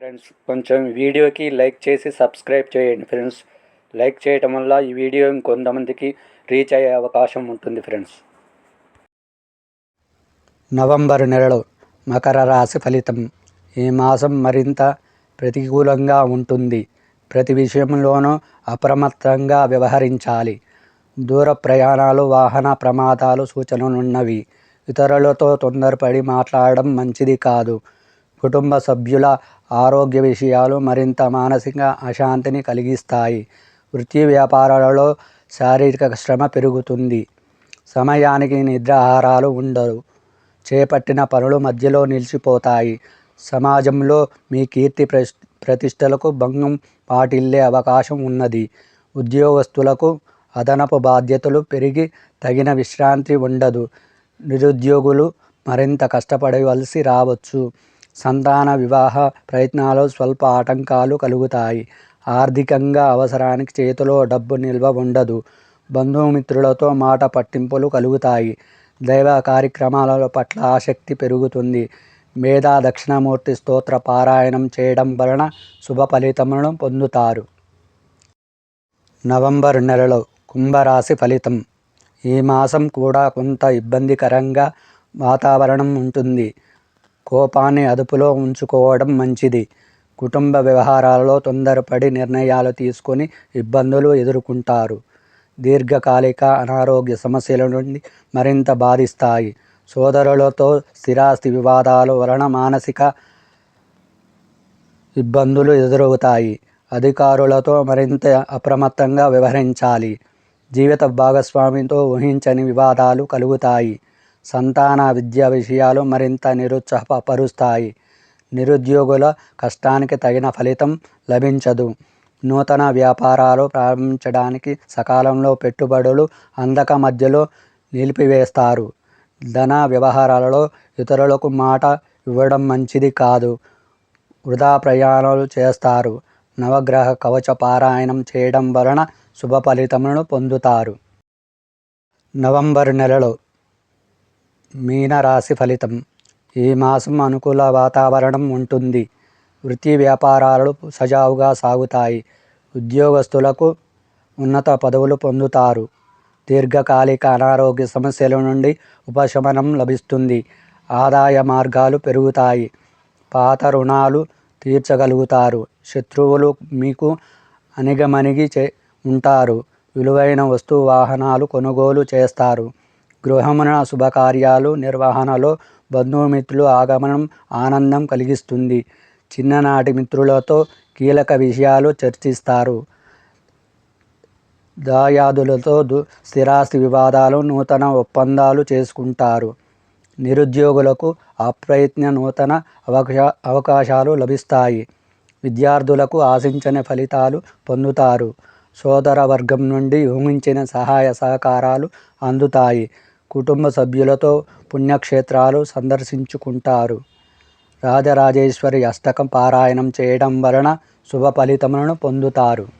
Friends కొంచెం వీడియోకి like చేసి సబ్స్క్రైబ్ చేయండి ఫ్రెండ్స్. లైక్ చేయటం వల్ల ఈ వీడియో ఇంకొంతమందికి రీచ్ అయ్యే అవకాశం ఉంటుంది ఫ్రెండ్స్. నవంబర్ నెలలో మకర రాశి ఫలితం. ఈ మాసం మరింత ప్రతికూలంగా ఉంటుంది. ప్రతి విషయంలోనూ అప్రమత్తంగా వ్యవహరించాలి. దూర ప్రయాణాలు వాహన ప్రమాదాలు సూచనలున్నవి. ఇతరులతో తొందరపడి మాట్లాడడం మంచిది కాదు. కుటుంబ సభ్యుల ఆరోగ్య విషయాలు మరింత మానసిక అశాంతిని కలిగిస్తాయి. వృత్తి వ్యాపారాలలో శారీరక శ్రమ పెరుగుతుంది. సమయానికి నిద్రాహారాలు ఉండవు చేపట్టిన పనులు మధ్యలో నిలిచిపోతాయి. సమాజంలో మీ కీర్తి ప్రతిష్టలకు భంగం పాటిల్లే అవకాశం ఉన్నది. ఉద్యోగస్తులకు అదనపు బాధ్యతలు పెరిగి తగిన విశ్రాంతి ఉండదు. నిరుద్యోగులు మరింత కష్టపడవలసి రావచ్చు. సంతాన వివాహ ప్రయత్నాలు స్వల్ప ఆటంకాలు కలుగుతాయి. ఆర్థికంగా అవసరానికి చేతిలో డబ్బు నిల్వ ఉండదు. బంధుమిత్రులతో మాట పట్టింపులు కలుగుతాయి. దైవ కార్యక్రమాల పట్ల ఆసక్తి పెరుగుతుంది. మేధా దక్షిణమూర్తి స్తోత్ర పారాయణం చేయడం వలన శుభ ఫలితములను పొందుతారు. నవంబర్ నెలలో కుంభరాశి ఫలితం. ఈ మాసం కూడా కొంత ఇబ్బందికరంగా వాతావరణం ఉంటుంది. కోపాన్ని అదుపులో ఉంచుకోవడం మంచిది. కుటుంబ వ్యవహారాలలో తొందరపడి నిర్ణయాలు తీసుకొని ఇబ్బందులు ఎదుర్కొంటారు. దీర్ఘకాలిక అనారోగ్య సమస్యల నుండి మరింత బాధిస్తాయి. సోదరులతో స్థిరాస్తి వివాదాల వలన మానసిక ఇబ్బందులు ఎదురవుతాయి. అధికారులతో మరింత అప్రమత్తంగా వ్యవహరించాలి. జీవిత భాగస్వామితో ఊహించని వివాదాలు కలుగుతాయి. సంతాన విద్య విషయాలు మరింత నిరుత్సాహపరుస్తాయి. నిరుద్యోగుల కష్టానికి తగిన ఫలితం లభించదు. నూతన వ్యాపారాలు ప్రారంభించడానికి సకాలంలో పెట్టుబడులు అందక మధ్యలో నిలిపివేస్తారు. ధన వ్యవహారాలలో ఇతరులకు మాట ఇవ్వడం మంచిది కాదు. వృధా ప్రయాణాలు చేస్తారు. నవగ్రహ కవచ పారాయణం చేయడం వలన శుభ ఫలితములను పొందుతారు. నవంబర్ నెలలో మీనరాశి ఫలితం. ఈ మాసం అనుకూల వాతావరణం ఉంటుంది. వృత్తి వ్యాపారాలు సజావుగా సాగుతాయి. ఉద్యోగస్తులకు ఉన్నత పదవులు పొందుతారు. దీర్ఘకాలిక అనారోగ్య సమస్యల నుండి ఉపశమనం లభిస్తుంది. ఆదాయ మార్గాలు పెరుగుతాయి. పాత రుణాలు తీర్చగలుగుతారు. శత్రువులు మీకు అనిగమనిగి చే ఉంటారు. విలువైన వస్తు వాహనాలు కొనుగోలు చేస్తారు. గృహమున శుభకార్యాలు నిర్వహణలో బంధుమిత్రులు ఆగమనం ఆనందం కలిగిస్తుంది. చిన్ననాటి మిత్రులతో కీలక విషయాలు చర్చిస్తారు. దాయాదులతో స్థిరాస్తి వివాదాలు నూతన ఒప్పందాలు చేసుకుంటారు. నిరుద్యోగులకు అప్రయత్న నూతన అవకా అవకాశాలు లభిస్తాయి. విద్యార్థులకు ఆశించని ఫలితాలు పొందుతారు. సోదర వర్గం నుండి ఊహించిన సహాయ సహకారాలు అందుతాయి. కుటుంబ సభ్యులతో పుణ్యక్షేత్రాలు సందర్శించుకుంటారు. రాజరాజేశ్వరి అష్టకం పారాయణం చేయడం వలన శుభ ఫలితములను పొందుతారు.